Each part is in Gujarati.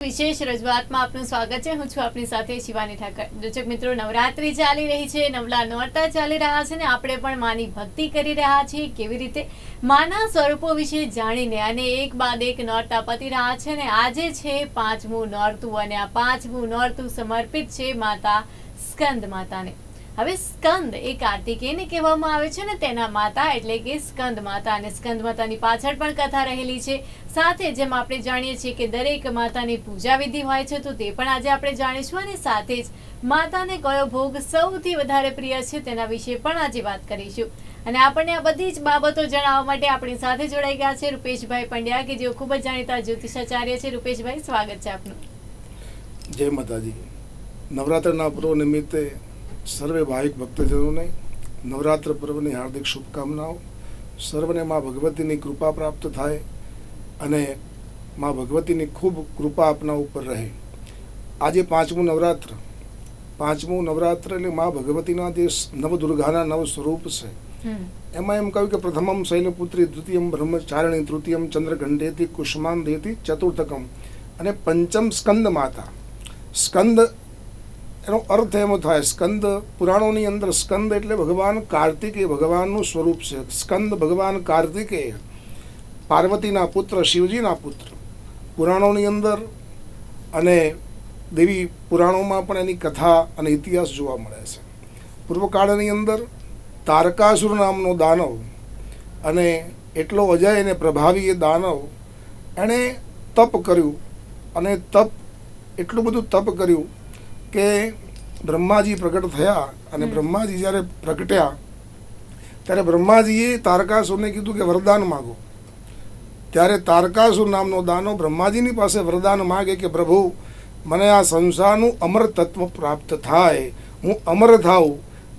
વિશેષ રજૂઆતમાં આપનું સ્વાગત છે. હું છું આપની સાથે શિવાની ઠાકર. દર્શક મિત્રો, નવરાત્રી ચાલી રહી છે. નવલા નોરતા ચાલી રહ્યા છે ને આપણે પણ માની ભક્તિ કરી રહ્યા છીએ કેવી રીતે? માના સ્વરૂપો વિશે જાણીને અને એક બાદ એક નોરતા પતી રહ્યા છે ને આજે છે પાંચમું નોરતું અને આ પાંચમું નોરતું સમર્પિત છે માતા સ્કંદ માતાને. હવે સ્કંદ, એ કાર્તિકેયને કહેવામાં આવે છે ને તેના માતા એટલે કે સ્કંદ માતા અને સ્કંદ માતાની પાછળ પણ કથા રહેલી છે. સાથે જેમ આપણે જાણીએ છીએ કે દરેક માતાની પૂજા વિધિ હોય છે, તો તે પણ આજે આપણે જાણીશું અને સાથે જ માતાને કયો ભોગ સૌથી વધારે પ્રિય છે તેના વિશે પણ આજે વાત કરીશું. અને આપણને આ બધી જ બાબતો જણાવવા માટે આપણી સાથે જોડાઈ ગયા છે રૂપેશભાઈ પંડ્યા, કે જેઓ ખૂબ જ જાણીતા જ્યોતિષાચાર્ય છે. રૂપેશભાઈ, સ્વાગત છે આપનું. જય માતાજી. નવરાત્રના પર્વ નિમિત્તે સર્વે ભાવિક ભક્તજનોને નવરાત્ર પર્વની હાર્દિક શુભકામનાઓ. સર્વને મા ભગવતીની કૃપા પ્રાપ્ત થાય અને મા ભગવતીની ખૂબ કૃપા આપના ઉપર રહે. આજે પાંચમું નવરાત્ર. પાંચમું નવરાત્ર એટલે મા ભગવતીના જે નવદુર્ગાના નવ સ્વરૂપ છે. એમાં એમ કહ્યું કે પ્રથમમ શૈલપુત્રી દ્વિતીયમ બ્રહ્મચારિણી તૃતીયમ ચંદ્રઘંટેથી કુષ્માંદેથી ચતુર્થકમ અને પંચમ સ્કંદ માતા. સ્કંદ એનો અર્થ એમ થાય, સ્કંદ, પુરાણોની અંદર સ્કંદ એટલે ભગવાન કાર્તિકેય ભગવાનનું સ્વરૂપ છે. સ્કંદ ભગવાન કાર્તિકેય પાર્વતીના પુત્ર, શિવજીના પુત્ર. પુરાણોની અંદર અને દેવી પુરાણોમાં પણ એની કથા અને ઇતિહાસ જોવા મળે છે. પૂર્વકાળની અંદર તારકાસુર નામનો દાનવ અને એટલો અજય અને પ્રભાવી એ દાનવ એણે તપ કર્યું અને તપ, એટલું બધું તપ કર્યું કે બ્રહ્માજી પ્રગટ થયા અને બ્રહ્માજી જ્યારે પ્રગટ્યા ત્યારે બ્રહ્માજીએ તારકાસુરને કીધું કે વરદાન માગો. ત્યારે તારકાસુર નામનો દાનો બ્રહ્માજીની પાસે વરદાન માગે કે પ્રભુ મને આ સંસારનું અમર તત્વ પ્રાપ્ત થાય. હું અમર થાઉં.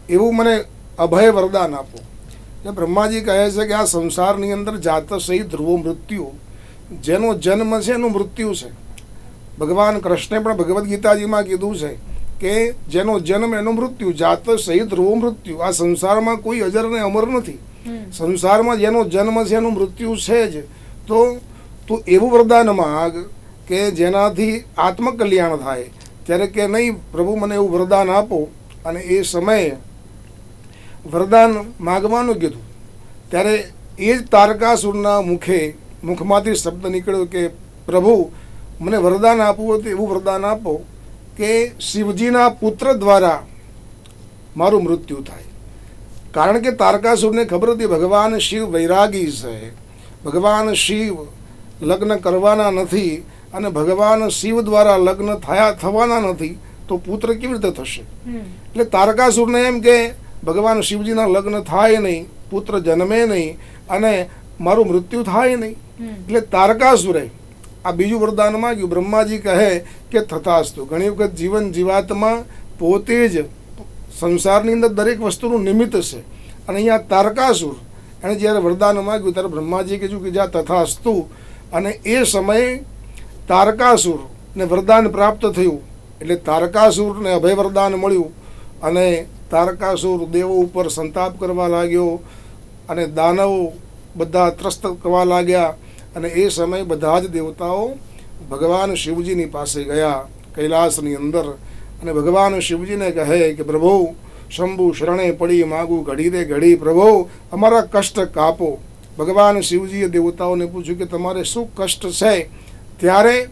એવું મને અભય વરદાન આપો. એટલે બ્રહ્માજી કહે છે કે આ સંસારની અંદર જાત સહિત ધ્રુવો મૃત્યુ. જેનો જન્મ છે એનું મૃત્યુ છે. ભગવાન કૃષ્ણે પણ ભગવદ્ ગીતાજીમાં કીધું છે કે જેનો જન્મ એનું મૃત્યુ જાત સહિત ધ્રુવો મૃત્યુ. આ સંસારમાં કોઈ અજર ને અમર નથી. સંસારમાં જેનો જન્મ છે એનું મૃત્યુ છે જ. તો તું એવું વરદાન માગ કે જેનાથી આત્મકલ્યાણ થાય. ત્યારે કે નહીં પ્રભુ મને એવું વરદાન આપો. અને એ સમયે વરદાન માગવાનું કીધું. ત્યારે એ જ તારકાસુરના મુખે મુખમાંથી શબ્દ નીકળ્યો કે પ્રભુ મને વરદાન આપવું હોય તો એવું વરદાન આપો કે શિવજીના પુત્ર દ્વારા મારું મૃત્યુ થાય. કારણ કે તારકાસુરને ખબર હતી ભગવાન શિવ વૈરાગી છે. ભગવાન શિવ લગ્ન કરવાના નથી અને ભગવાન શિવ દ્વારા લગ્ન થયા થવાના નથી તો પુત્ર કેવી રીતે થશે? એટલે તારકાસુરને એમ કે ભગવાન શિવજીના લગ્ન થાય નહીં પુત્ર જન્મે નહીં અને મારું મૃત્યુ થાય નહીં. એટલે તારકાસુરે આ બીજું વરદાનમાં બ્રહ્માજી કહે કે થતાસ્તુ. ઘણી વખત જીવન જીવાતમાં પોતે જ સંસારની અંદર દરેક વસ્તુનું નિમિત્ત છે. અને અહીંયા તારકાસુર, એણે જ્યારે વરદાન માગ્યું ત્યારે બ્રહ્માજીએ કીધું કે જા તથાસ્તુ. અને એ સમયે તારકાસુર ને વરદાન પ્રાપ્ત થયું. એટલે તારકાસુરને અભય વરદાન મળ્યું. અને તારકાસુર દેવો ઉપર સંતાપ કરવા લાગ્યો. અને દાનવો બધા ત્રસ્ત કરવા લાગ્યા. અને એ સમયે બધા જ દેવતાઓ ભગવાન શિવજીની પાસે ગયા કૈલાસની અંદર. અને ભગવાન શિવજીને કહે કે, પ્રભુ, શંભુ શરણે પડી, માગું ઘડી રે ઘડી. પ્રભુ, અમારા કષ્ટ કાપો. ભગવાન શિવજીએ દેવતાઓને પૂછ્યું કે, તમારે શું કષ્ટ છે? ત્યારે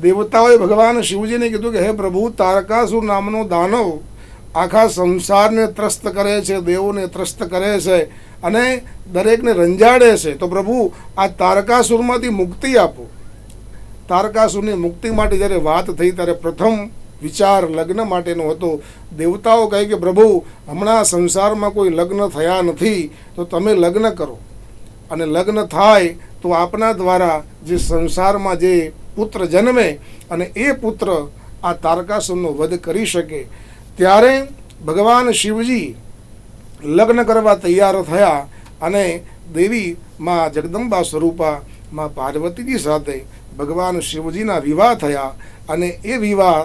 દેવતાઓએ ભગવાન શિવજીને કીધું કે, હે પ્રભુ, તારકાસુર નામનો દાનવ આખા સંસારને ત્રસ્ત કરે છે, દેવોને ત્રસ્ત કરે છે અને દરેકને રંજાડે છે. તો પ્રભુ, આ તારકાસુરમાંથી મુક્તિ આપો. તારકાસુરની મુક્તિ માટે જ્યારે વાત થઈ, ત્યારે પ્રથમ વિચાર લગ્ન માટેનો હતો. દેવતાઓ કહે કે, પ્રભુ, હમણાં સંસારમાં કોઈ લગ્ન થયા નથી, તો તમે લગ્ન કરો. અને લગ્ન થાય તો આપના દ્વારા જે સંસારમાં જે પુત્ર જન્મે અને એ પુત્ર આ તારકાસુરનો વધ કરી શકે. ત્યારે ભગવાન શિવજી લગ્ન કરવા તૈયાર થયા અને દેવી માં જગદંબા સ્વરૂપા માં પાર્વતીજી સાથે ભગવાન શિવજીના વિવાહ થયા અને એ વિવાહ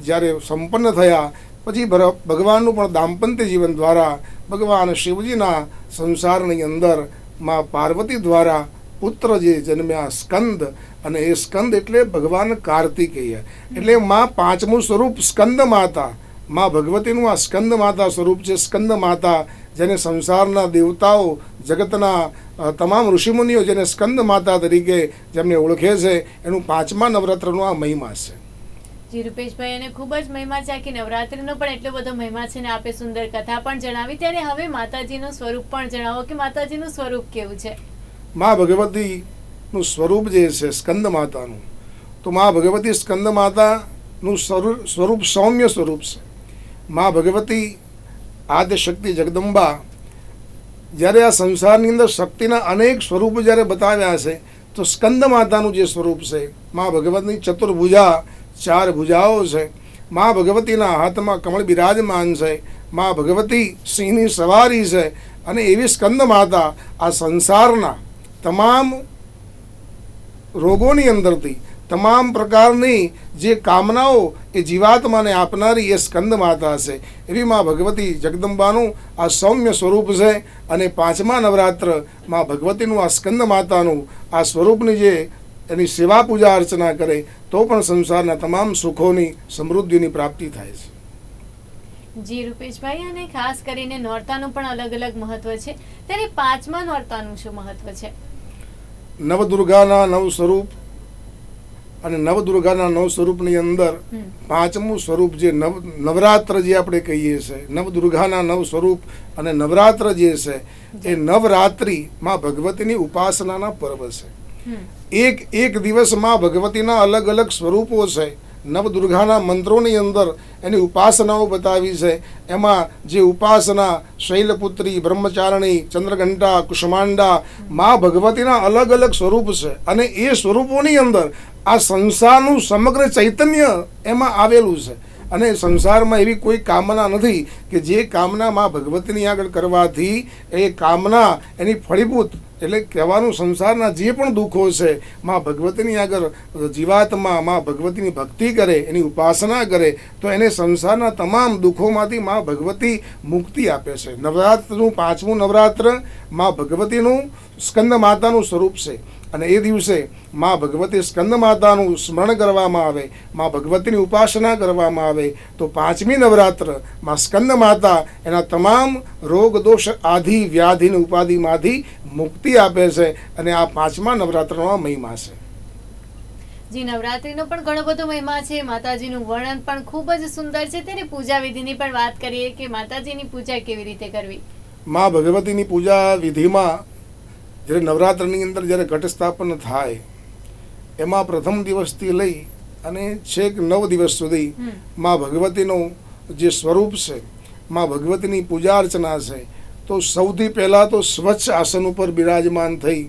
જ્યારે સંપન્ન થયા, પછી ભગવાનનું પણ દાંપત્ય જીવન દ્વારા ભગવાન શિવજીના સંસારની અંદરમાં પાર્વતી દ્વારા પુત્ર જે જન્મ્યા સ્કંદ અને એ સ્કંદ એટલે ભગવાન કાર્તિકેય. એટલે માં પાંચમું સ્વરૂપ સ્કંદ માતા. માં ભગવતીનું આ સ્કંદ માતા સ્વરૂપ છે. સ્કંદ માતા જેને સંસારના દેવતાઓ જગતના તમામ ઋષિમુનિઓ જેને સ્કંદ માતા તરીકે જેમને ઓળખે છે એનું પાંચમા નવરાત્રનો આ મહિમા છે. જી રૂપેશભાઈ અને ખૂબ જ મહિમા છે. આખી નવરાત્રીનો પણ એટલો બધો મહિમા છે ને આપે સુંદર કથા પણ જણાવી. ત્યારે હવે માતાજીનું સ્વરૂપ પણ જણાવો કે માતાજીનું સ્વરૂપ કેવું છે? મા ભગવતીનું સ્વરૂપ જે છે સ્કંદ માતાનું તો મા ભગવતી સ્કંદ માતાનું સ્વરૂ- સ્વરૂપ સૌમ્ય સ્વરૂપ છે. મા ભગવતી આદ્ય શક્તિ જગદંબા જ્યારે આ સંસારની અંદર શક્તિના અનેક સ્વરૂપો જ્યારે બતાવ્યા છે, તો સ્કંદ માતાનું જે સ્વરૂપ છે, મા ભગવતની ચતુર્ભુજા, ચાર ભુજાઓ છે. મા ભગવતીના હાથમાં કમળ બિરાજમાન છે. મા ભગવતી સિંહની સવારી છે. અને એવી સ્કંદ માતા આ સંસારના તમામ રોગોની અંદરથી તમામ પ્રકારની જે કામનાઓ એ જીવાત્માને આપનારી એ સ્કંદ માતા છે એવી માં ભગવતી જગદંબાનું આ સૌમ્ય સ્વરૂપ છે અને પાંચમા નવરાત્રમાં ભગવતીનું આ સ્કંદ માતાનું આ સ્વરૂપની જે એની સેવા પૂજા અર્ચના કરે તો પણ સંસારના તમામ સુખોની સમૃદ્ધિની પ્રાપ્તિ થાય છે. જી રૂપેશભાઈ અને ખાસ કરીને નોરતાનું પણ અલગ અલગ મહત્વ છે. ત્યારે પાંચમા નોરતાનું શું મહત્વ છે? નવદુર્ગાના નવ સ્વરૂપ અને નવદુર્ગાના નવ સ્વરૂપની અંદર પાંચમું સ્વરૂપ જે નવ નવરાત્ર જે આપણે કહીએ છીએ નવદુર્ગાના નવ સ્વરૂપ અને નવરાત્ર જે છે એ નવરાત્રિ માં ભગવતીની ઉપાસનાના પર્વ છે. એક એક દિવસમાં ભગવતીના અલગ અલગ સ્વરૂપો છે. નવદુર્ગાના મંત્રોની અંદર એની ઉપાસનાઓ બતાવી છે. એમાં જે ઉપાસના, શૈલપુત્રી, બ્રહ્મચારણી, ચંદ્રઘંટા, કુષ્માંડા, મા ભગવતીના અલગ અલગ સ્વરૂપ છે. અને એ સ્વરૂપોની અંદર આ સંસારનું સમગ્ર ચૈતન્ય એમાં આવેલું છે. અને સંસારમાં એવી કોઈ કામના નથી કે જે કામના માં ભગવતીની આગળ કરવાથી એ કામના, એની ફળીભૂત એટલે કહેવાનું સંસારના જે પણ દુઃખો છે, માં ભગવતીની આગળ જીવાત્મા, માં ભગવતીની ભક્તિ કરે, એની ઉપાસના કરે, તો એને સંસારના તમામ દુઃખોમાંથી માં ભગવતી મુક્તિ આપે છે. નવરાત્રનું પાંચમું નવરાત્રમાં ભગવતીનું સ્કંદ માતાનું સ્વરૂપ છે. અને એ દિવસે માં ભગવતી સ્કંદ માતાનું સ્મરણ કરવામાં આવે માં ભગવતીની ઉપાસના કરવામાં આવે તો પાંચમી નવરાત્રમાં સ્કંદ માતા એના તમામ રોગ દોષ આધિ વ્યાધિની ઉપાધિમાંથી મુક્તિ આપે છે અને આ પાંચમા નવરાત્રનો મહિમા છે. જી નવરાત્રીનો પણ ઘણો બધો મહિમા છે. માતાજીનું વર્ણન પણ ખૂબ જ સુંદર છે. તેની પૂજા વિધિની પણ વાત કરીએ કે માતાજીની પૂજા કેવી રીતે કરવી? માં ભગવતીની પૂજા વિધિમાં જ્યારે નવરાત્રની અંદર જ્યારે ઘટ સ્થાપન થાય એમાં પ્રથમ દિવસથી લઈ અને છેક નવ દિવસ સુધી. માં ભગવતીનું જે સ્વરૂપ છે માં ભગવતીની પૂજા અર્ચના છે તો સૌથી પહેલાં તો સ્વચ્છ આસન ઉપર બિરાજમાન થઈ.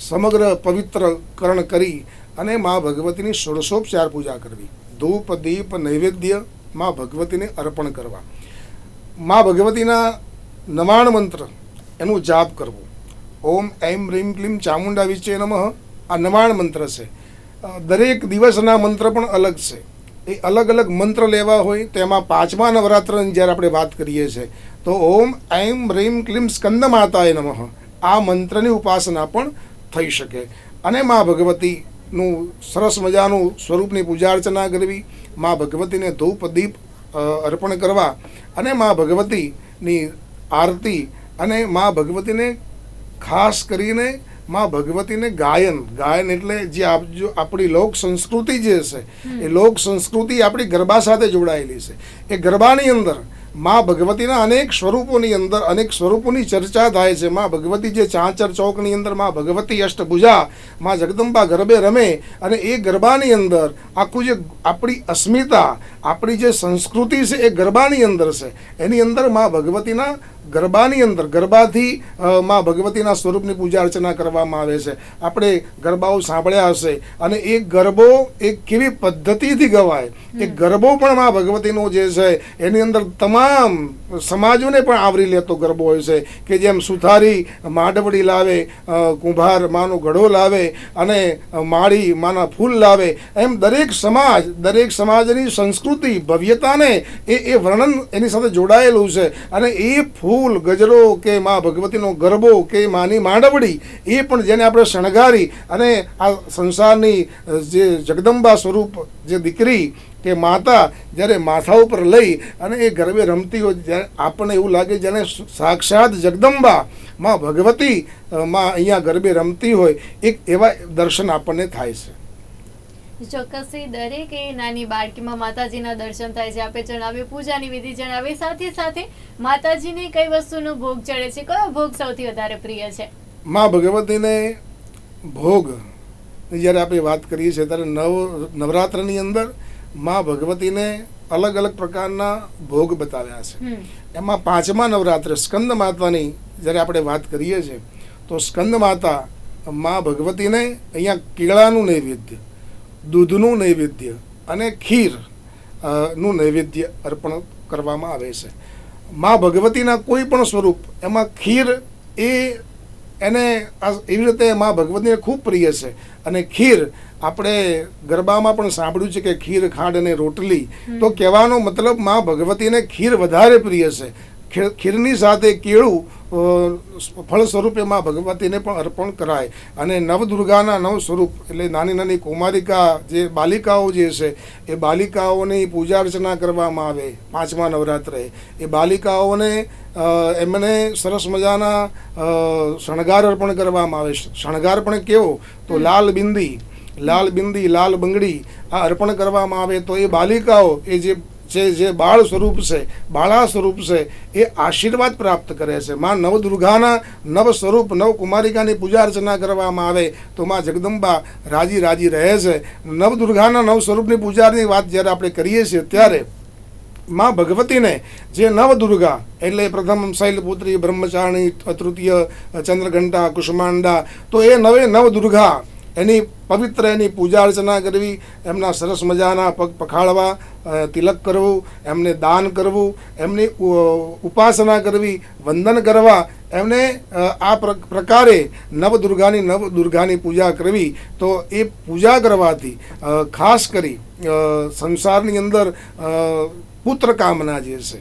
સમગ્ર પવિત્રકરણ કરી અને માં ભગવતીની ષોડશોપચાર પૂજા કરવી ધૂપ દીપ નૈવેદ્યમાં ભગવતીને અર્પણ કરવા માં ભગવતીના નમાણ મંત્ર એનું જાપ કરવું ઓમ એમ રીમ ક્લીમ ચામુંડા વિચે નમઃ. આ નવાણ મંત્ર છે. દરેક દિવસના મંત્ર પણ અલગ છે. એ અલગ અલગ મંત્ર લેવા હોય તેમાં પાંચમા નવરાત્રની જ્યારે આપણે વાત કરીએ છીએ તો ઓમ એમ રીમ ક્લીમ સ્કંદ માતાએ નમઃ. આ મંત્રની ઉપાસના પણ થઈ શકે. અને મા ભગવતીનું સરસ મજાનું સ્વરૂપની પૂજા અર્ચના કરવી, મા ભગવતીને ધૂપ, દીપ અર્પણ કરવા અને મા ભગવતીની આરતી અને મા ભગવતીને ખાસ કરીને માં ભગવતીને ગાયન. ગાયન એટલે જે જો આપણી લોક સંસ્કૃતિ જે છે એ લોક સંસ્કૃતિ આપણી ગરબા સાથે જોડાયેલી છે. એ ગરબાની અંદરમાં ભગવતીના અનેક સ્વરૂપોની અંદર અનેક સ્વરૂપોની ચર્ચા થાય છે. માં ભગવતી જે ચાંચર ચોકની અંદરમાં ભગવતી અષ્ટભુજા માં જગદંબા ગરબે રમે અને એ ગરબાની અંદર આખું જે આપણી અસ્મિતા આપણી જે સંસ્કૃતિ છે એ ગરબાની અંદર છે. એની અંદરમાં ભગવતીના ગરબાની અંદર ગરબાથી માં ભગવતીના સ્વરૂપની પૂજા અર્ચના કરવામાં આવે છે. આપણે ગરબાઓ સાંભળ્યા હશે અને એ ગરબો એ કેવી પદ્ધતિથી ગવાય? એ ગરબો પણ માં ભગવતીનો જે છે એની અંદર તમામ સમાજોને પણ આવરી લેતો ગરબો હોય છે કે જેમ સુથારી માંડવડી લાવે કુંભાર માનો ઘડો લાવે અને માળી માના ફૂલ લાવે. એમ દરેક સમાજ દરેક સમાજની સંસ્કૃતિ ભવ્યતાને એ એ વર્ણન એની સાથે જોડાયેલું છે અને એ ફૂલ ફૂલ, ગજરો કે મા ભગવતીનો ગરબો કે માની માંડવડી, એ પણ જેને આપણે શણગારી અને આ સંસારની જે જગદંબા સ્વરૂપ જે દીકરી કે માતા જ્યારે માથા ઉપર લઈ અને એ ગરબે રમતી હોય જ્યારે આપણને એવું લાગે જેને સાક્ષાત જગદંબા, માં ભગવતી માં અહીંયા ગરબે રમતી હોય, એક એવા દર્શન આપણને થાય છે. ચોક્કસથી દરેક એ નાની બાળકીમાં માતાજીના દર્શન થાય છે. આપે જણાવ્યું પૂજાની વિધિ જણાવી. સાથે સાથે માતાજીને કઈ વસ્તુનો ભોગ ચડે છે? કયો ભોગ સૌથી વધારે પ્રિય છે? માં ભગવતીને ભોગ જ્યારે આપણે વાત કરીએ છીએ ત્યારે નવ નવરાત્રની અંદરમાં ભગવતીને અલગ અલગ પ્રકારના ભોગ બતાવ્યા છે. એમાં પાંચમા નવરાત્ર સ્કંદ માતાની જ્યારે આપણે વાત કરીએ છીએ તો સ્કંદ માતા માં ભગવતીને અહીંયા કેળાનું નૈવેદ્ય દૂધનું નૈવેદ્ય અને ખીરનું નૈવેદ્ય અર્પણ કરવામાં આવે છે. મા ભગવતીના કોઈ પણ સ્વરૂપ એમાં ખીર એ એને આ એવી રીતે મા ભગવતીને ખૂબ પ્રિય છે. અને ખીર આપણે ગરબામાં પણ સાંભળ્યું છે કે ખીર ખાંડ અને રોટલી. તો કહેવાનો મતલબ મા ભગવતીને ખીર વધારે પ્રિય છે. ખીરની સાથે કેળું ફળ સ્વરૂપે માં ભગવતીને પણ અર્પણ કરાય. અને નવદુર્ગાના નવ સ્વરૂપ એટલે નાની નાની કુમારિકા જે બાલિકાઓ જે છે એ બાલિકાઓની પૂજા અર્ચના કરવામાં આવે પાંચમા નવરાત્રે. એ બાલિકાઓને એમને સરસ મજાના શણગાર અર્પણ કરવામાં આવે. શણગાર પણ કેવો? તો લાલ બિંદી લાલ બિંદી લાલ બંગડી આ અર્પણ કરવામાં આવે. તો એ બાલિકાઓ એ જે જે જે બાળ સ્વરૂપ છે, બાળા સ્વરૂપ છે, એ આશીર્વાદ પ્રાપ્ત કરે છે. માં નવદુર્ગાના નવ સ્વરૂપ નવકુમારિકાની પૂજા અર્ચના કરવામાં આવે તો માં જગદંબા રાજી રાજી રહે છે. નવદુર્ગાના નવ સ્વરૂપની પૂજાની વાત જ્યારે આપણે કરીએ છીએ ત્યારે માં ભગવતીને જે નવદુર્ગા એટલે પ્રથમ શૈલપુત્રી, બ્રહ્મચારણી, તૃતીય ચંદ્રઘંટા, કુષ્માંડા, તો એ નવે નવ દુર્ગા એની પવિત્ર એની પૂજા અર્ચના કરવી, એમના સરસ મજાના પગ પખાળવા તિલક કરવું, એમને દાન કરવું, એમની ઉપાસના કરવી, વંદન કરવા, એમને આ પ્ર- પ્રકારે નવદુર્ગાની નવદુર્ગાની પૂજા કરવી, તો એ પૂજા કરવાથી ખાસ કરી સંસારની અંદર પુત્ર કામના જે છે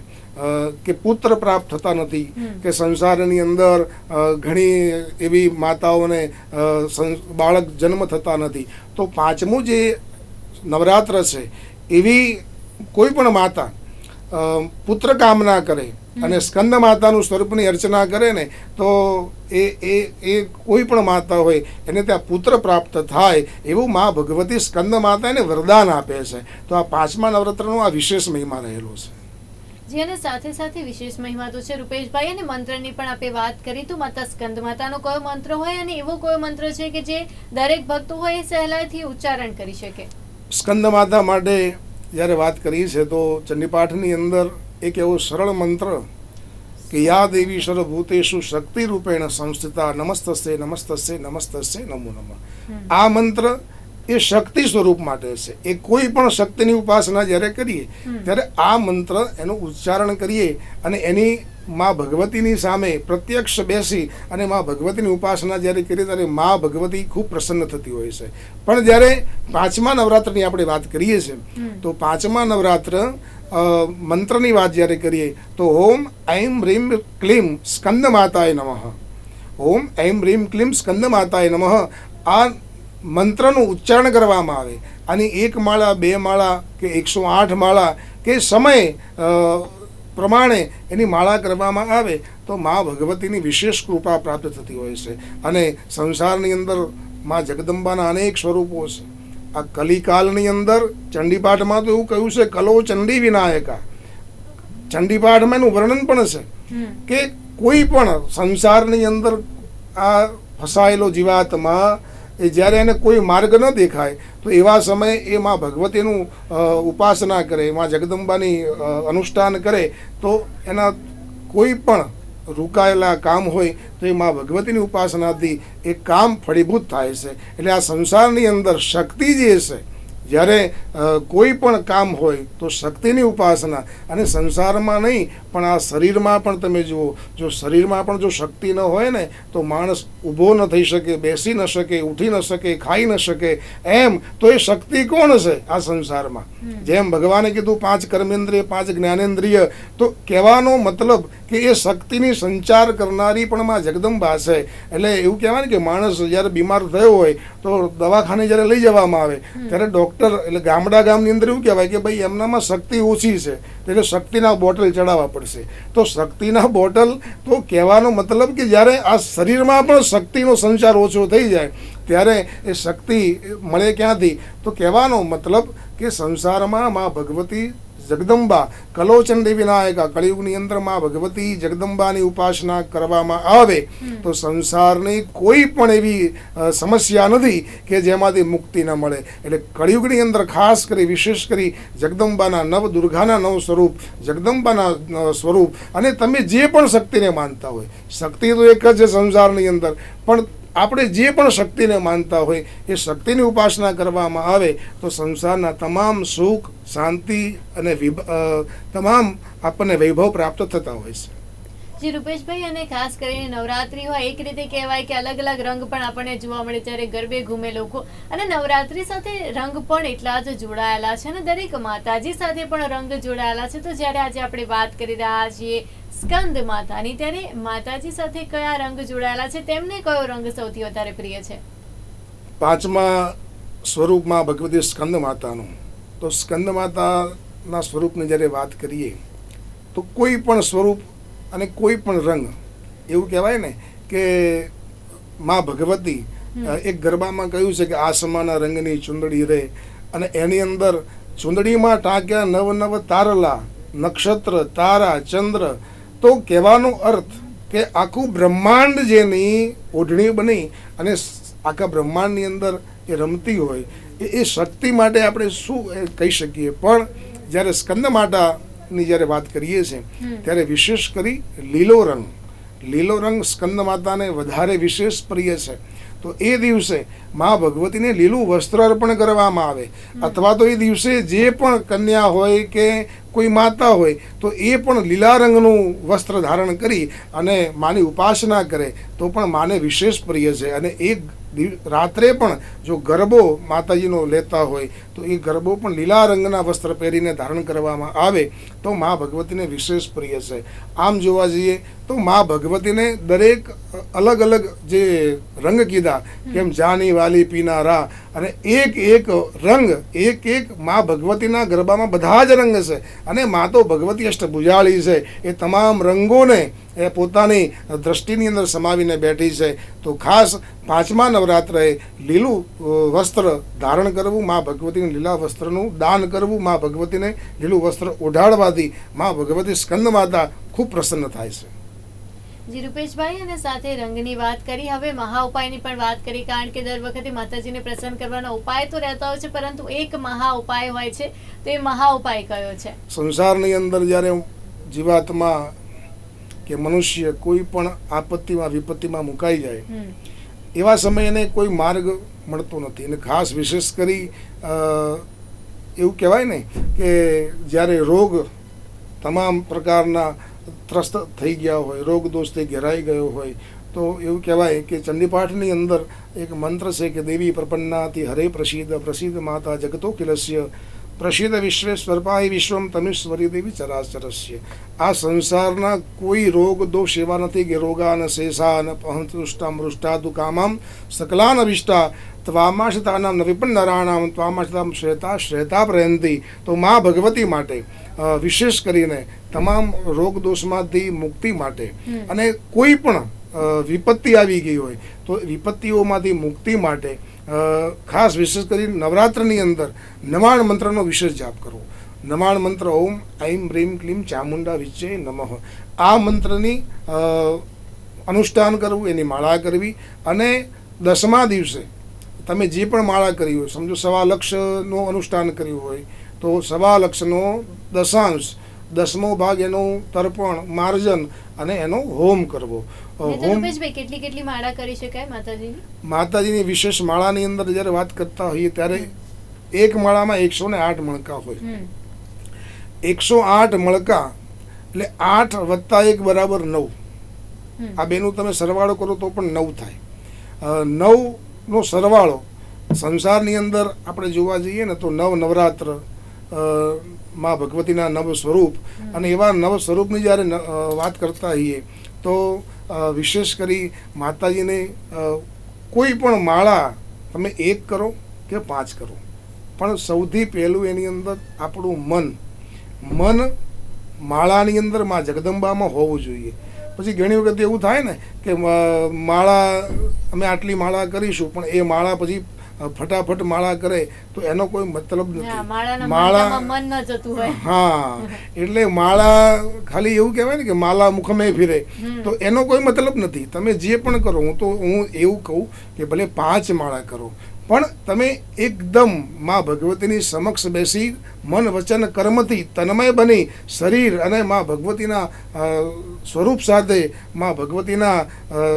કે પુત્ર પ્રાપ્ત થતા નથી કે સંસારની અંદર ઘણી એવી માતાઓને બાળક જન્મ થતા નથી. તો પાંચમું જે નવરાત્ર છે એવી કોઈ પણ માતા પુત્ર કામના કરે અને સ્કંદ માતાનું સ્વરૂપની અર્ચના કરે ને તો એ એ એ કોઈ પણ માતા હોય એને ત્યાં પુત્ર પ્રાપ્ત થાય એવું મા ભગવતી સ્કંદ માતા એને વરદાન આપે છે. તો આ પાંચમા નવરાત્રનો આ વિશેષ મહિમા રહેલો છે. જી અને સાથે સાથે વિશેષ મહિમા તો છે રૂપેશભાઈ અને મંત્રની પણ આપણે વાત કરી તો માતા સ્કંદ માતાનો કયો મંત્ર હોય અને એવો કયો મંત્ર છે કે જે દરેક ભક્તો હોય એ સહેલાઈથી ઉચ્ચારણ કરી શકે? સ્કંદ માતા માટે જ્યારે વાત કરીએ છે તો ચંડીપાઠની અંદર એક એવો સરળ મંત્ર કે યા દેવી સર્વભૂતેશુ શક્તિ રૂપેણ સંસ્થિતા નમસ્તસ્ય નમસ્તસ્ય નમસ્તસ્ય નમો નમઃ. આ મંત્ર એ શક્તિ સ્વરૂપ માટે છે એ કોઈ પણ શક્તિની ઉપાસના જ્યારે કરીએ ત્યારે આ મંત્ર એનું ઉચ્ચારણ કરીએ અને એની માં ભગવતીની સામે પ્રત્યક્ષ બેસી અને માં ભગવતીની ઉપાસના જ્યારે કરીએ ત્યારે માં ભગવતી ખૂબ પ્રસન્ન થતી હોય છે. પણ જ્યારે પાંચમા નવરાત્રની આપણે વાત કરીએ છીએ તો પાંચમા નવરાત્ર મંત્રની વાત જ્યારે કરીએ તો ઓમ ઐમ રીમ ક્લીમ સ્કંદ માતાય નમઃ. ઓમ ઐમ રીમ ક્લીમ સ્કંદ માતાય નમઃ. આ મંત્રનું ઉચ્ચારણ કરવામાં આવે. અને એક માળા બે માળા કે એકસો આઠ માળા કે સમય પ્રમાણે એની માળા કરવામાં આવે તો મા ભગવતીની વિશેષ કૃપા પ્રાપ્ત થતી હોય છે. અને સંસારની અંદર મા જગદંબાના અનેક સ્વરૂપો છે. આ કલિકાલની અંદર ચંડીપાઠમાં તો એવું કહ્યું છે કલો ચંડી વિનાયકા. ચંડીપાઠમાં એનું વર્ણન પણ છે કે કોઈ પણ સંસારની અંદર આ ફસાયેલો જીવાતમાં એ જ્યારે એને કોઈ માર્ગ ન દેખાય, તો એવા સમયે એ માં ભગવતીનું ઉપાસના કરે, માં જગદંબાની અનુષ્ઠાન કરે, તો એના કોઈ પણ રોકાયેલા કામ હોય, તો એ માં ભગવતીની ઉપાસનાથી એ કામ ફળીભૂત થાય છે. એટલે આ સંસારની અંદર શક્તિ જે છે જ્યારે કોઈ પણ કામ હોય તો શક્તિની ઉપાસના અને સંસારમાં નહીં પણ આ શરીરમાં પણ તમે જુઓ જો શરીરમાં પણ જો શક્તિ ન હોય ને તો માણસ ઊભો ન થઈ શકે બેસી ન શકે ઉઠી ન શકે ખાઈ ન શકે એમ તો એ શક્તિ કોણ છે આ સંસારમાં? જેમ ભગવાને કીધું પાંચ કર્મેન્દ્રિય પાંચ જ્ઞાનેન્દ્રિય તો કહેવાનો મતલબ કે એ શક્તિની સંચાર કરનારી પણ માં જગદંબા છે. એટલે એવું કહેવાય ને કે માણસ જ્યારે બીમાર થયો હોય તો દવાખાને જ્યારે લઈ જવામાં આવે ત્યારે ડૉક્ટર એટલે ગામડા ગામની અંદર એવું કહેવાય કે ભાઈ એમનામાં શક્તિ ઓછી છે એટલે શક્તિના બોટલ ચડાવવા પડશે. તો શક્તિના બોટલ, તો કહેવાનો મતલબ કે જ્યારે આ શરીરમાં પણ શક્તિનો સંચાર ઓછો થઈ જાય, ત્યારે એ શક્તિ મળે ક્યાંથી? તો કહેવાનો મતલબ કે સંસારમાં મા ભગવતી જગદંબા કલોચંડી વિનાયક કળિયુગની અંદરમાં ભગવતી જગદંબાની ઉપાસના કરવામાં આવે તો સંસારની કોઈ પણ એવી સમસ્યા નથી કે જેમાંથી મુક્તિ ન મળે. એટલે કળિયુગની અંદર ખાસ કરી વિશેષ કરી જગદંબાના નવ દુર્ગાના નવ સ્વરૂપ જગદંબાના સ્વરૂપ અને તમે જે પણ શક્તિને માનતા હોય શક્તિ તો એક જ છે સંસારની અંદર. પણ આપણે જે પણ શક્તિને માનતા હોય, એ શક્તિની ઉપાસના કરવામાં આવે, તો સંસારના તમામ સુખ, શાંતિ અને તમામ આપણને વૈભવ પ્રાપ્ત થતા હોય છે. જી, રૂપેશભાઈ અને ખાસ કરીને નવરાત્રી હોય, એક રીતે કહેવાય કે અલગ અલગ રંગ પણ આપણને જોવા મળે જ્યારે ગરબે ઘૂમે લોકો. અને નવરાત્રી સાથે રંગ પણ એટલા જ જોડાયેલા છે અને દરેક માતાજી સાથે પણ રંગ જોડાયેલા છે. તો જ્યારે આજે આપણે વાત કરી રહ્યા છીએ સ્કંદ માતાની, ત્યારે માતાજી સાથે કયા રંગ જોડાયેલા છે? તેમને કયો રંગ સૌથી વધારે પ્રિય છે? પાંચમા સ્વરૂપમાં ભગવતી સ્કંદ માતાનું. તો સ્કંદ માતાના સ્વરૂપની જ્યારે વાત કરીએ, તો કોઈ પણ સ્વરૂપ અને કોઈ પણ રંગ એવું કહેવાય ને કે મા ભગવતી એક ગરબામાં કહ્યું છે કે આસમાના રંગની ચુંદડી રે. અને એની અંદર ચુંદડીમાં ટાંક્યા નવ નવ તારલા નક્ષત્ર તારા ચંદ્ર. તો કહેવાનો અર્થ કે આખું બ્રહ્માંડ જેની ઓઢણી બની અને આખા બ્રહ્માંડની અંદર એ રમતી હોય એ શક્તિ માટે આપણે શું કહી શકીએ. પણ જ્યારે સ્કંદ માતાની જ્યારે વાત કરીએ છીએ ત્યારે વિશેષ કરી લીલો રંગ. લીલો રંગ સ્કંદ માતાને વધારે વિશેષ પ્રિય છે. તો એ દિવસે મા ભગવતીને લીલું વસ્ત્ર અર્પણ કરવામાં આવે. અથવા તો એ દિવસે જે પણ કન્યા હોય કે કોઈ માતા હોય, તો એ પણ લીલા રંગનું વસ્ત્ર ધારણ કરી અને માની ઉપાસના કરે, તો પણ માને વિશેષ પ્રિય છે. અને એ રાત્રે પણ જો ગરબો માતાજીનો લેતા હોય, તો એ ગરબો પણ લીલા રંગના વસ્ત્ર પહેરીને ધારણ કરવામાં આવે, તો મા ભગવતીને વિશેષ પ્રિય છે. આમ જોવા જઈએ, તો મા ભગવતીને દરેક અલગ અલગ જે રંગ કીધા, કેમ જાની વાલી પીનારા, અને એક એક રંગ, એક એક મા ભગવતીના ગરબામાં બધા જ રંગ છે. અને મા તો ભગવતી અષ્ટભુજાળી છે. એ તમામ રંગોને એ પોતાની દ્રષ્ટિની અંદર સમાવીને બેઠી છે. તો ખાસ પાંચમા નવરાત્રએ લીલું વસ્ત્ર ધારણ કરવું, મા ભગવતીને લીલા વસ્ત્રનું દાન કરવું, મા ભગવતીને લીલું વસ્ત્ર ઓઢાડવાથી મા ભગવતી સ્કંદ માતા ખૂબ પ્રસન્ન થાય છે. જી રૂપેશભાઈ અને સાથે રંગની વાત કરી. હવે મહા ઉપાયની પણ વાત કરી કારણ કે દર વખતે માતાજીને પ્રસન્ન કરવાનો ઉપાય તો રહેતા હોય છે પરંતુ એક મહા ઉપાય હોય છે તો એ મહા ઉપાય કયો છે? સંસારની અંદર જ્યારે જીવાત્મા કે મનુષ્ય કોઈ પણ આપત્તિમાં વિપત્તિમાં મુકાઈ જાય એવા સમયે એને કોઈ માર્ગ મળતો નથી. અને ખાસ વિશેષ કરી એવું કહેવાય ને કે જ્યારે રોગ તમામ પ્રકારના ત્રસ્ત થઈ ગયા હોય, રોગ દોષથી ઘેરાઈ ગયો હોય, તો એવું કહેવાય કે ચંડીપાઠની અંદર એક મંત્ર છે કે દેવી પ્રપન્નાથી હરે પ્રસિદ્ધ પ્રસિદ્ધ માતા જગતો કિલસ્ય પ્રસિદ્ધ વિશ્વેશ્વરપાય વિશ્વમ તમેશ્વરી દેવી ચરાચરસ્ય. આ સંસારના કોઈ રોગ દોષ એવા નથી કે રોગાન શેષાન પહંતુષ્ટા મૃષ્ટા કામામ સકલાન અભિષ્ટા ત્વામાશતાનામ ન વિપન્નરાણામ ત્વામાશતામ શ્રેતા શ્રેતા પ્રયંતી તો મા ભગવતી માટે વિશેષ કરીને તમામ રોગ દોષમાંથી મુક્તિ માટે અને કોઈ પણ વિપત્તિ આવી ગઈ હોય તો વિપત્તિઓમાંથી મુક્તિ માટે ખાસ વિશેષ કરી નવરાત્રની અંદર નવાણ મંત્રનો વિશેષ જાપ કરવો. નવાણ મંત્ર ઓમ ઐમ રીમ ક્લીમ ચામુંડા વિજય નમઃ. આ મંત્રની અનુષ્ઠાન કરવું એની માળા કરવી અને દસમા દિવસે તમે જે પણ માળા કરી હોય સમજો સવા લક્ષનું અનુષ્ઠાન કર્યું હોય તો સવા લક્ષનો દશાંશ દસમો ભાગ એનું તર્પણ માર્જન અને એનો હોમ કરવો. હોમ કેટલી કેટલી માળા કરી શકાય માતાજીની? માતાજીની વિશેષ માળાની અંદર જ્યારે વાત કરતા હોઈએ ત્યારે એક માળામાં એકસો ને આઠ મણકા હોય. એકસો આઠ મણકા એટલે આઠ વત્તા એક બરાબર નવ. આ બેનું તમે સરવાળો કરો તો પણ નવ થાય. અ, નવનો સરવાળો. સંસારની અંદર આપણે જોવા જઈએ ને તો નવ નવરાત્રમાં ભગવતીના નવ સ્વરૂપ અને એવા નવ સ્વરૂપની જ્યારે ન- વાત કરતા હોઈએ તો વિશેષ કરી માતાજીને કોઈ પણ માળા તમે એક કરો કે પાંચ કરો. પણ સૌથી પહેલું એની અંદર આપણું મન. મન માળાની અંદરમાં જગદંબામાં હોવું જોઈએ. પછી ઘણી વખત એવું થાય ને કે માળા અમે આટલી માળા કરીશું પણ એ માળા પછી ફટાફટ માળા કરે તો એનો કોઈ મતલબ નથી. માળા હા એટલે માળા ખાલી એવું કહેવાય ને કે માળા મુખમે ફિરે તો એનો કોઈ મતલબ નથી. તમે જે પણ કરો હું તો હું એવું કહું કે ભલે પાંચ માળા કરો પણ તમે એકદમમાં ભગવતીની સમક્ષ બેસી મન વચન કર્મથી તન્મય બની શરીર અને માં ભગવતીના સ્વરૂપ સાથે માં ભગવતીના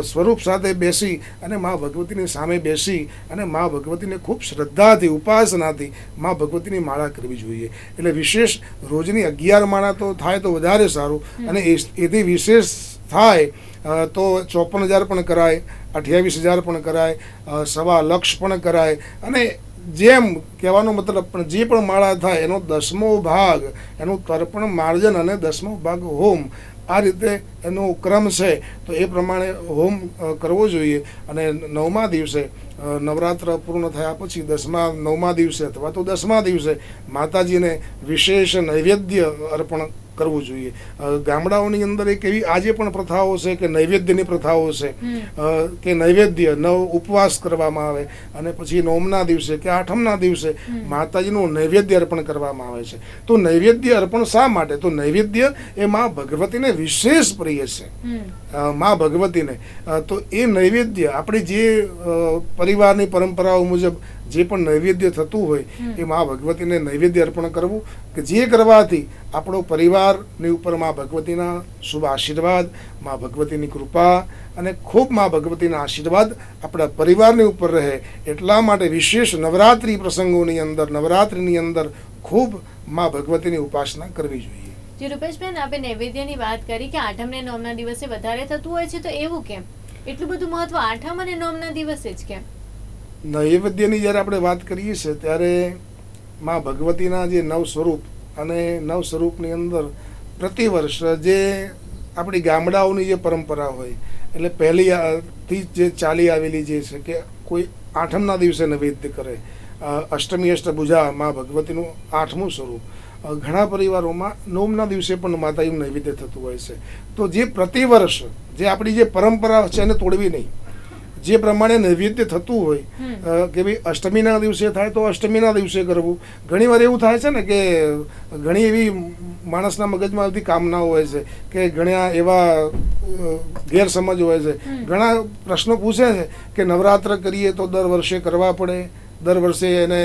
સ્વરૂપ સાથે બેસી અને માં ભગવતીની સામે બેસી અને માં ભગવતીને ખૂબ શ્રદ્ધાથી ઉપાસનાથી માં ભગવતીની માળા કરવી જોઈએ. એટલે વિશેષ રોજની અગિયાર માળા તો થાય તો વધારે સારું અને એ- એથી વિશેષ થાય તો ચોપન હજાર પણ કરાય, અઠ્યાવીસ હજાર પણ કરાય સવા લક્ષ પણ કરાય. અને જેમ કહેવાનો મતલબ પણ જે પણ માળા થાય, એનો દસમો ભાગ, એનું તર્પણ માર્જન અને દસમો ભાગ હોમ. આ રીતે એનો ક્રમ છે. તો એ પ્રમાણે હોમ કરવો જોઈએ. અને નવમા દિવસે નવરાત્ર પૂર્ણ થયા પછી દસમા નવમા દિવસે અથવા તો દસમા દિવસે માતાજીને વિશેષ નૈવેદ્ય અર્પણ કરવું જોઈએ. ગામડાઓની અંદર એક એવી આજે પણ પ્રથાઓ છે કે નૈવેદ્યની પ્રથાઓ છે. કે નૈવેદ્ય નવ ઉપવાસ કરવામાં આવે અને પછી નોમના દિવસે કે આઠમના દિવસે માતાજીનું નૈવેદ્ય અર્પણ કરવામાં આવે છે. તો નૈવેદ્ય અર્પણ શા માટે? તો નૈવેદ્ય એ મા ભગવતીને વિશેષ પ્રિય છે. મા ભગવતીને. તો એ નૈવેદ્ય આપણે જે પરિવારની પરંપરાઓ મુજબ જે પણ નૈવેદ્ય થતું હોય એ મા ભગવતીને નૈવેદ્ય અર્પણ કરવું કે જે કરવાથી આપણો પરિવારની ઉપરમાં ભગવતીના શુભ આશીર્વાદ મા ભગવતીની કૃપા અને ખૂબ મા ભગવતીના આશીર્વાદ આપણા પરિવારની ઉપર રહે. એટલા માટે વિશેષ નવરાત્રિ પ્રસંગોની અંદર નવરાત્રિની અંદર ખૂબમાં ભગવતીની ઉપાસના કરવી જોઈએ. જે રૂપેશબેન આપણે નૈવેદ્યની વાત કરી કે આઠમ ને નોમના દિવસે વધારે થતું હોય છે તો એવું કેમ? એટલું બધું મહત્વ આઠમ અને નોમના દિવસે જ કેમ? નૈવેદ્યની જ્યારે આપણે વાત કરીએ છીએ, ત્યારે માં ભગવતીના જે નવ સ્વરૂપ અને નવ સ્વરૂપની અંદર પ્રતિવર્ષ જે આપણી ગામડાઓની જે પરંપરા હોય, એટલે પહેલી આ- થી જે ચાલી આવેલી જે છે કે કોઈ આઠમના દિવસે નૈવેદ્ય કરે. અષ્ટમી અષ્ટભુજા માં ભગવતીનું આઠમું સ્વરૂપ. ઘણા પરિવારોમાં નોમના દિવસે પણ માતાજીનું નૈવેદ્ય થતું હોય છે. તો જે પ્રતિવર્ષ જે આપણી જે પરંપરા છે એને તોડવી નહીં. જે પ્રમાણે નૈવેદ્ય થતું હોય કે ભાઈ અષ્ટમીના દિવસે થાય તો અષ્ટમીના દિવસે કરવું. ઘણી વાર એવું થાય છે ને કે ઘણી એવી માણસના મગજમાં આવતી કામનાઓ હોય છે કે ઘણા એવા ગેરસમજ હોય છે. ઘણા પ્રશ્નો પૂછે છે કે નવરાત્ર કરીએ તો દર વર્ષે કરવા પડે દર વર્ષે એને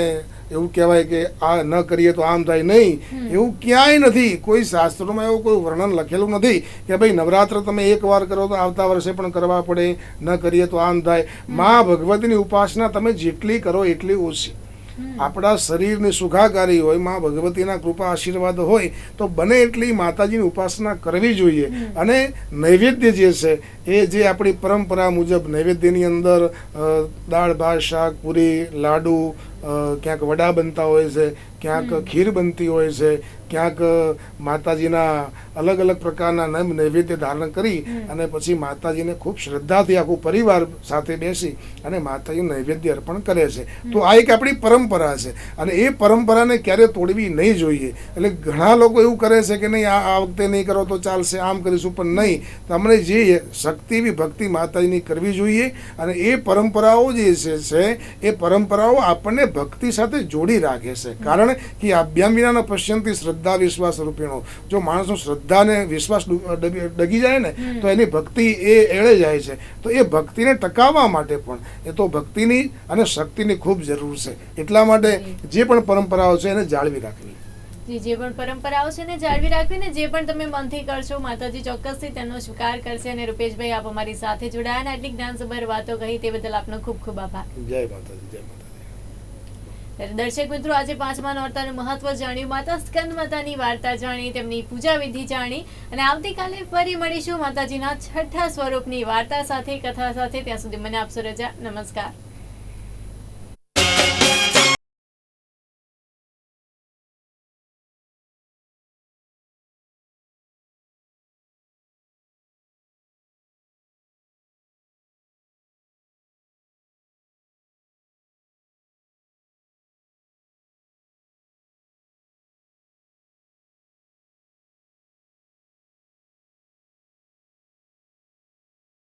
એવું કહેવાય કે આ ન કરીએ તો આમ થાય નહીં. એવું ક્યાંય નથી. કોઈ શાસ્ત્રોમાં એવું કોઈ વર્ણન લખેલું નથી કે ભાઈ નવરાત્ર તમે એક વાર કરો તો આવતા વર્ષે પણ કરવા પડે ન કરીએ તો આમ થાય. મા ભગવતીની ઉપાસના તમે જેટલી કરો એટલી ઓછી. આપણા શરીરની સુખાકારી હોયમાં ભગવતીના કૃપા આશીર્વાદ હોય તો બને એટલી માતાજીની ઉપાસના કરવી જોઈએ. અને નૈવેદ્ય જે છે એ જે આપણી પરંપરા મુજબ નૈવેદ્યની અંદર દાળ ભાત શાક પૂરી લાડુ ક્યાંક વડા બનતા હોય છે ક્યાંક ખીર બનતી હોય છે ક્યાંક માતાજીના અલગ અલગ પ્રકારના નમ નૈવેદ્ય ધારણ કરી અને પછી માતાજીને ખૂબ શ્રદ્ધાથી આખું પરિવાર સાથે બેસી અને માતાજીનું નૈવેદ્ય અર્પણ કરે છે. તો આ એક આપણી પરંપરા છે. અને એ પરંપરાને ક્યારે તોડવી નહીં જોઈએ. એટલે ઘણા લોકો એવું કરે છે કે નહીં આ વખતે નહીં કરો તો ચાલશે આમ કરીશું પણ નહીં. તમને જે શક્તિ બી ભક્તિ માતાજીની કરવી જોઈએ અને એ પરંપરાઓ જે છે એ પરંપરાઓ આપણને ભક્તિ સાથે જોડી રાખે છે. કારણ કે અભ્યામ વિના પશ્યંતી શ્રદ્ધા વિશ્વાસ રૂપીણો. જો માણસનું શ્રદ્ધાને વિશ્વાસ ડગી જાય ને તો એની ભક્તિ એ એળે જાય છે. તો એ ભક્તિને ટકાવવા માટે પણ એ તો ભક્તિની અને શક્તિની ખૂબ જરૂર છે. એટલા માટે જે પણ પરંપરાઓ છે એને જાળવી રાખવી. જી જે પણ પરંપરાઓ છે ને જાળવી રાખવીને જે પણ તમે મનથી કરશો માતાજી ચોક્કસથી તેનો સ્વીકાર કરશે અને રૂપેશભાઈ આપ અમારી સાથે જોડાયા અને આટલી જ્ઞાનસભર વાતો કહી તે બદલ આપનો ખૂબ ખૂબ આભાર. જય માતાજી જય માતાજી. દર્શક મિત્રો આજે પાંચમા નોરતાનું મહત્વ જાણ્યું માતા સ્કંદ માતાની વાર્તા જાણી તેમની પૂજા વિધિ જાણી અને આવતીકાલે ફરી મળીશું માતાજીના છઠ્ઠા સ્વરૂપની વાર્તા સાથે કથા સાથે. ત્યાં સુધી મને આપશો રજા. નમસ્કાર.